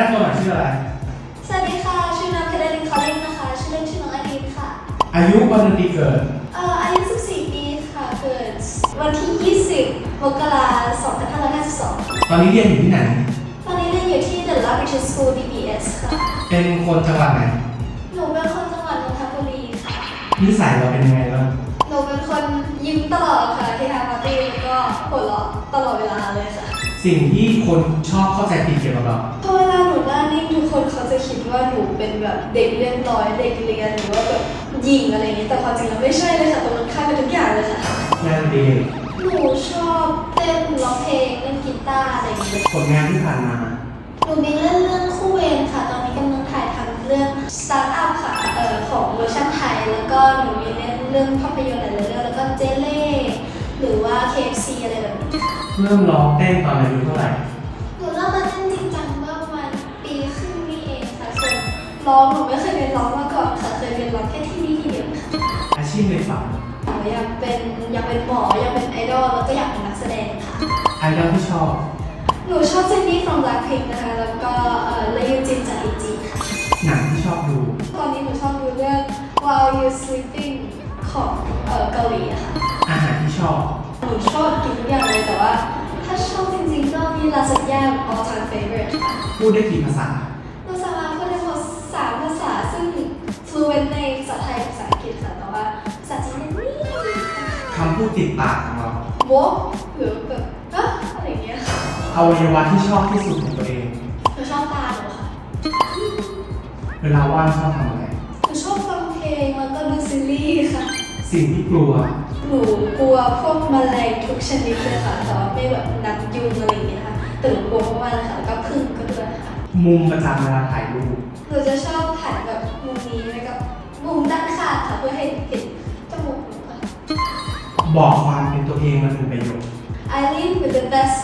ออะไร สวัสดีค่ะ ชื่อน้ำเพดลินคอลลิงนะคะ ชื่อเล่นชื่อน้องอดีนค่ะ อายุวันเดือนปีเกิด เอ่ออายุ 14 ปีค่ะ เกิดวันที่ 20 มกราคม 2552 ตอนนี้เรียนอยู่ที่ไหน ตอนนี้เรียนอยู่ที่ The Laboratory School DBS ค่ะ เป็นคนจังหวัดไหน หนูเป็นคนจังหวัดนนทบุรีค่ะ นิสัยเราเป็นยังไงบ้าง หนูเป็นคนยิ้มตลอดค่ะที่ทำปาร์ตี้แล้วก็หัวเราะตลอดเวลาเลยค่ะ สิ่งที่คนชอบเข้าใจผิดเกี่ยวกับเราเพร คนเขาจะคิดว่าหนูเป็นแบบเด็กเรียบร้อยเด็กเรียนหรือว่าแบบหญิงอะไรอย่างเงี้ยแต่ความจริงแล้วไม่ใช่เลยค่ะตรงนั้นข้ามไปทุกอย่างเลยค่ะงานเรียนหนูชอบเต้นร้องเพลงเล่นกีตาร์อะไรอย่างเงี้ยผลงานที่ผ่านมาหนูมีเล่นเรื่องคู่เวรค่ะ ตอนนี้กำลังถ่ายทำเรื่องสตาร์ทอัพค่ะเอ่อของเวอร์ชันไทย แล้วก็หนูมีเล่นเรื่องภาพยนตร์หลายๆเรื่องแล้วก็เจเล่หรือว่า KFC อะไรแบบนี้ค่ะเริ่มร้องเต้นตอนอายุเท่าไหร่หนูเริ่ ร้องหนูไม่เคยเรียนร้องมาก่อนค่ะเคยเรียนร้องแค่ที่นี่ที่เดียวค่ะอาชีพในฝันหนูอยากเป็นอยากเป็นหมออยากเป็นไอดอลแล้วก็อยากเป็นนักแสดงค่ะ ไอดอลที่ชอบ หนูชอบเจนนี่ from Blackpink นะคะแล้วก็เอ่อเลยูจินจากอีจีค่ะหนังที่ชอบดู ตอนนี้หนูชอบดูเรื่อง While You Sleeping ของเอ่อเกาหลีอะค่ะอาหารที่ชอบ หนูชอบกินทุกอย่างเลยแต่ว่า ถ้าชอบจริงๆก็มีลาซานญ่า all time favorite ค่ะ พูดได้กี่ภาษา พูดติดปากของเราวกหรือแบบเอ๊ะอะไรอย่างเงี้ยค่ะอวัยวะที่ชอบที่สุดของตัวเอง หนูชอบตาหนูค่ะเวลาว่างชอบทำอะไร หนูชอบฟังเพลงแล้วก็ดูซีรีส์ค่ะ สิ่งที่กลัว หนูกลัวพวกแมลงทุกชนิดเลยค่ะ แต่ว่าไม่แบบนักยุงอะไรอย่างเงี้ยค่ะแต่หนูกลัวมากๆเลยค่ะแล้วก็พึ่งก็ด้วยค่ะ มุมประจำเวลาถ่ายรูป หนูจะชอบถ่ายแบบมุมนี้แล้วก็มุมด้านข้างค่ะเพื่อให้เห็นจมูกหนูค่ะ บอกความเป็นตัวเองมันเป็นประโยชน์ I live with the best